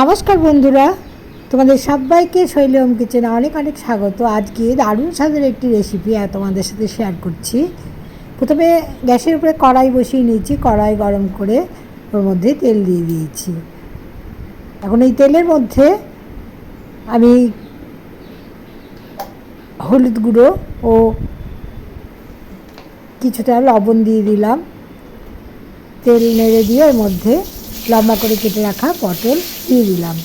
নমস্কার বন্ধুরা, তোমাদের সবাইকে শৈলম কিচেনে অনেক অনেক স্বাগত। আজকে দারুণ স্বাদের একটি রেসিপি তোমাদের সাথে শেয়ার করছি। প্রথমে গ্যাসের উপরে কড়াই বসিয়ে নিয়েছি, কড়াই গরম করে ওর মধ্যে তেল দিয়ে দিয়েছি। এখন এই তেলের মধ্যে আমি হলুদ গুঁড়ো ও কিছুটা লবণ দিয়ে দিলাম। তেল নেড়ে দিয়ে ওর মধ্যে লম্বা করে কেটে রাখা পটল দিয়ে দিলাম।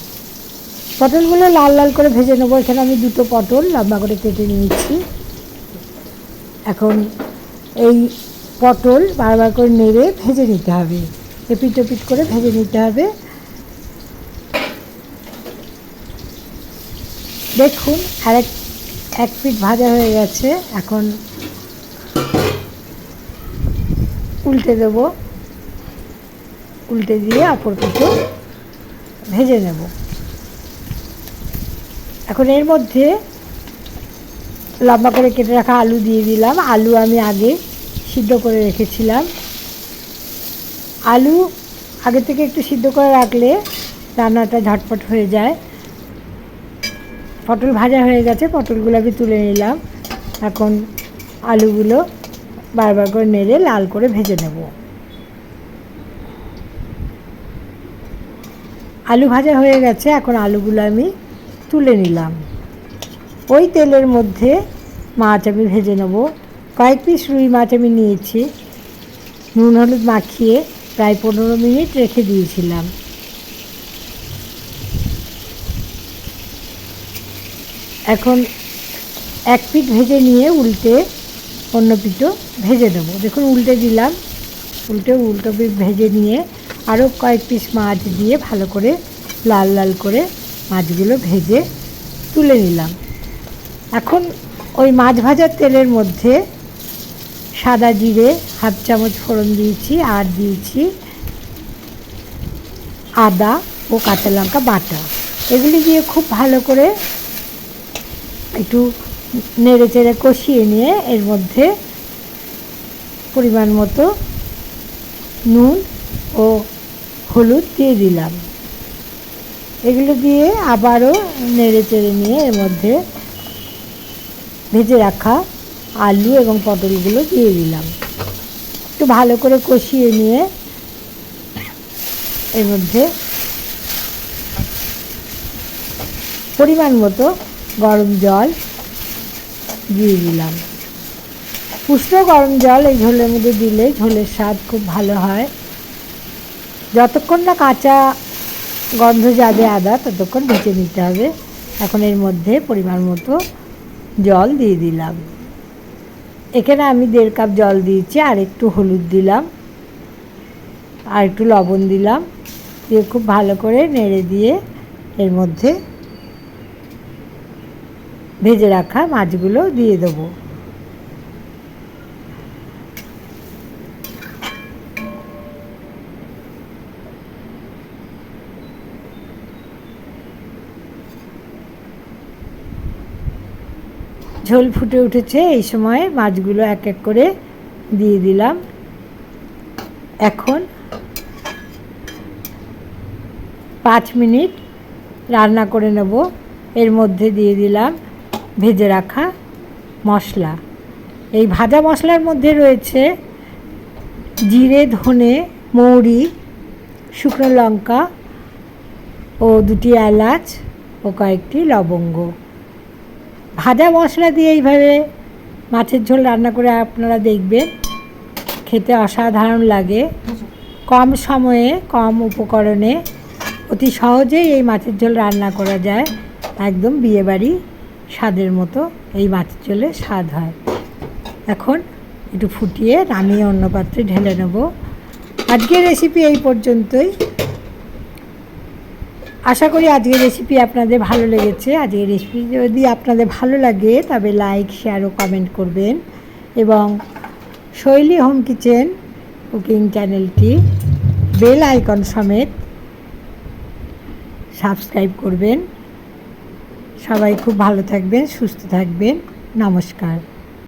পটলগুলো লাল লাল করে ভেজে নেব। এখানে আমি দুটো পটল লম্বা করে কেটে নিয়েছি। এখন এই পটল বারবার করে নেড়ে ভেজে নিতে হবে। এপিট ওপিট করে ভেজে নিতে হবে। দেখুন আরেক এক পিট ভাজা হয়ে গেছে। এখন উল্টে দেবো। উল্টে দিয়ে অপর পিঠে ভেজে নেব। এখন এর মধ্যে লম্বা করে কেটে রাখা আলু দিয়ে দিলাম। আলু আমি আগে সিদ্ধ করে রেখেছিলাম। আলু আগে থেকে একটু সিদ্ধ করে রাখলে রান্নাটা ঝটপট হয়ে যায়। পটল ভাজা হয়ে গেছে, পটলগুলো আমি তুলে নিলাম। এখন আলুগুলো বারবার করে নেড়ে লাল করে ভেজে নেব। আলু ভাজা হয়ে গেছে, এখন আলুগুলো আমি তুলে নিলাম। ওই তেলের মধ্যে মাছ আমি ভেজে নেব। কয়েক পিস রুই মাছ আমি নিয়েছি। নুন হলুদ মাখিয়ে প্রায় পনেরো মিনিট রেখে দিয়েছিলাম। এখন এক পিঠ ভেজে নিয়ে উল্টে অন্য পিঠও ভেজে দেবো দেখুন, উল্টে দিলাম। উল্টে উল্টো পিঠ ভেজে নিয়ে আরও কয়েক পিস মাছ দিয়ে ভালো করে লাল লাল করে মাছগুলো ভেজে তুলে নিলাম। এখন ওই মাছ ভাজার তেলের মধ্যে সাদা জিরে হাফ চামচ ফোড়ন দিয়েছি, আর দিয়েছি আদা ও কাঁচা লঙ্কা বাটা। এগুলি দিয়ে খুব ভালো করে একটু নেড়ে চেড়ে কষিয়ে নিয়ে এর মধ্যে পরিমাণ মতো নুন ও হলুদ দিয়ে দিলাম। এগুলো দিয়ে আবারও নেড়ে চেড়ে নিয়ে এর মধ্যে ভেজে রাখা আলু এবং পটলগুলো দিয়ে দিলাম। একটু ভালো করে কষিয়ে নিয়ে এর মধ্যে পরিমাণ মতো গরম জল দিয়ে দিলাম। উষ্ণ গরম জল এই ঝোলের মধ্যে দিলে ঝোলের স্বাদ খুব ভালো হয়। যতক্ষণ না কাঁচা গন্ধ যাবে আদা, ততক্ষণ ভেজে নিতে হবে। এখন এর মধ্যে পরিমাণ মতো জল দিয়ে দিলাম। এখানে আমি দেড় কাপ জল দিয়েছি, আর একটু হলুদ দিলাম, আর একটু লবণ দিলাম। দিয়ে খুব ভালো করে নেড়ে দিয়ে এর মধ্যে ভেজে রাখা মাছগুলো দিয়ে দেবো। ঝোল ফুটে উঠেছে, এই সময় মাছগুলো এক এক করে দিয়ে দিলাম। এখন পাঁচ মিনিট রান্না করে নেব। এর মধ্যে দিয়ে দিলাম ভেজে রাখা মশলা। এই ভাজা মশলার মধ্যে রয়েছে জিরে, ধনে, মৌরি, শুকনো লঙ্কা ও দুটি এলাচ ও কয়েকটি লবঙ্গ। ভাজা মশলা দিয়ে এইভাবে মাছের ঝোল রান্না করে আপনারা দেখবেন, খেতে অসাধারণ লাগে। কম সময়ে, কম উপকরণে অতি সহজেই এই মাছের ঝোল রান্না করা যায়। একদম বিয়েবাড়ি স্বাদের মতো এই মাছের ঝোলে স্বাদ হয়। এখন একটু ফুটিয়ে, নামিয়ে অন্য পাত্রে ঢেলে নেব। আজকের রেসিপি এই পর্যন্তই। আশা করি আজকের রেসিপি আপনাদের ভালো লেগেছে। আজকের রেসিপি যদি আপনাদের ভালো লাগে, তবে লাইক শেয়ার ও কমেন্ট করবেন। এবং শৈলী হোম কিচেন কুকিং চ্যানেলটি বেল আইকন সমেত সাবস্ক্রাইব করবেন। সবাই খুব ভালো থাকবেন, সুস্থ থাকবেন। নমস্কার।